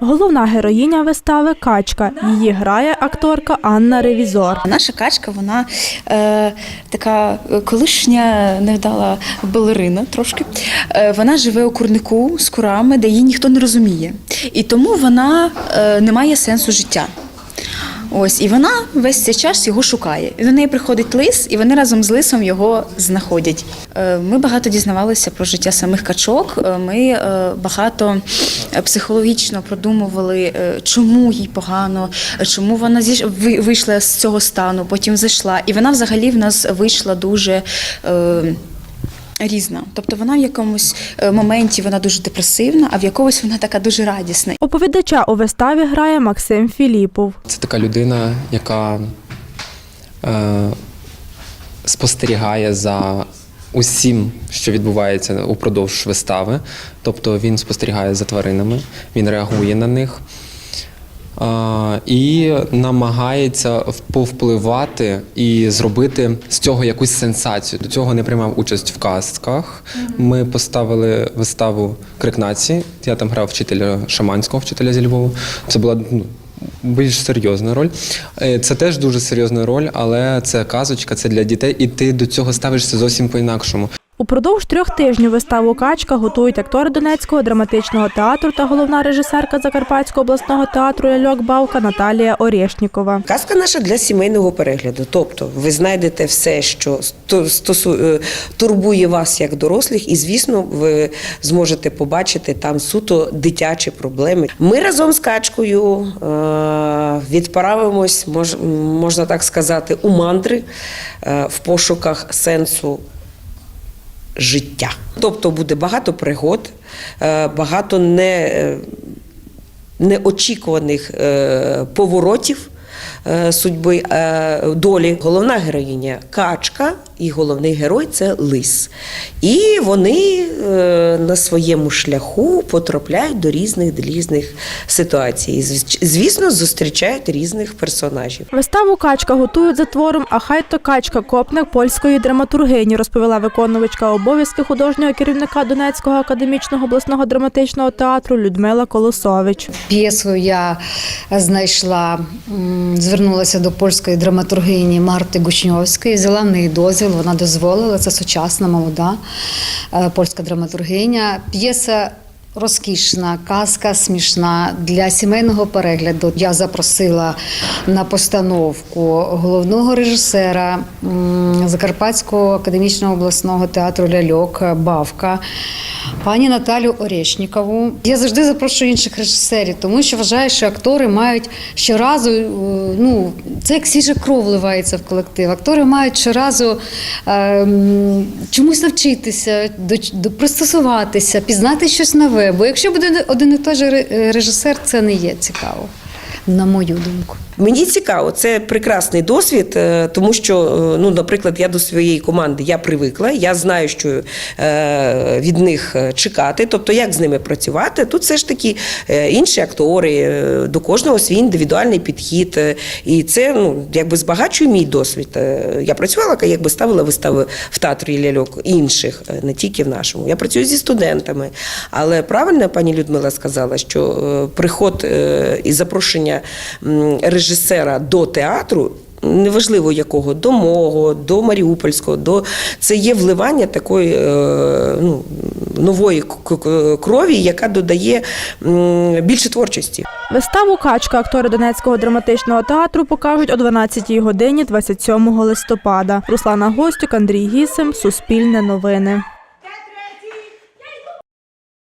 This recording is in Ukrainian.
Головна героїня вистави Качка. Її грає акторка Анна Ревізор. Наша качка, вона е, така колишня невдала балерина трошки. Е, вона живе у курнику з курами, де її ніхто не розуміє. І тому вона е, не має сенсу життя. Ось, і вона весь цей час його шукає. До неї приходить лис, і вони разом з лисом його знаходять. Е, Ми багато дізнавалися про життя самих качок. Е, Ми е, багато психологічно продумували, чому їй погано, чому вона вийшла з цього стану, потім зайшла. І вона взагалі в нас вийшла дуже. Різна, тобто вона в якомусь е, моменті вона дуже депресивна, а в якомусь вона така дуже радісна. Оповідача у виставі грає Максим Філіпов. Це така людина, яка е, спостерігає за усім, що відбувається упродовж вистави. Тобто він спостерігає за тваринами, він реагує на них. І намагається повпливати і зробити з цього якусь сенсацію. До цього не приймав участь в казках. Ми поставили виставу Крик нації. Я там грав вчителя шаманського вчителя зі Львова. Це була ну, більш серйозна роль. Е, Це теж дуже серйозна роль, але це казочка, це для дітей, і ти до цього ставишся зовсім по-інакшому. Упродовж трьох тижнів виставу Качка готують актори Донецького драматичного театру та головна режисерка Закарпатського обласного театру Ляльок Бавка Наталія Орєшнікова. Казка наша для сімейного перегляду. Тобто ви знайдете все, що е, турбує вас як дорослих, і звісно, ви зможете побачити там суто дитячі проблеми. Ми разом з качкою е, відправимось, мож, можна так сказати, у мандри е, в пошуках сенсу життя. Тобто буде багато пригод, е, багато не, е, неочікуваних е, поворотів судьби долі. Головна героїня качка, і головний герой це лис. І вони е, на своєму шляху потрапляють до різних різних ситуацій. Звісно, зустрічають різних персонажів. Виставу Качка готують за твором А хай то качка копник польської драматургині, розповіла виконувачка обов'язки художнього керівника Донецького академічного обласного драматичного театру Людмила Колосович. П'єсу я знайшла, звернулася до польської драматургині Марти Гучньовської, взяла в неї дозвіл, вона дозволила. Це сучасна, молода е, польська драматургиня. П'єса розкішна, казка смішна для сімейного перегляду. Я запросила на постановку головного режисера Закарпатського академічного обласного театру Ляльок Бавка. Пані Наталю Орешнікову. Я завжди запрошую інших режисерів, тому що вважаю, що актори мають щоразу, е, ну, це як свіжа кров вливається в колектив. Актори мають щоразу е, чомусь навчитися, до, до, пристосуватися, пізнати щось нове. Бо якщо буде один і той же режисер, це не є цікаво, на мою думку. Мені цікаво, це прекрасний досвід, е, тому що, е, ну, наприклад, я до своєї команди я привикла, я знаю, що е, від них чекати, тобто як з ними працювати. Тут все ж таки інші актори, до кожного свій індивідуальний підхід. І це ну, якби збагачує мій досвід. Я працювала, якби ставила вистави в театрі ляльок інших, не тільки в нашому. Я працюю зі студентами. Але правильно пані Людмила сказала, що приход і запрошення м, режисера до театру. Неважливо якого, до мого, до Маріупольського, до це є вливання такої е, ну, нової крові, яка додає більше творчості. Виставу Качка актори Донецького драматичного театру покажуть о 12 годині 27 листопада. Руслана Гостюк, Андрій Гісем, Суспільне новини.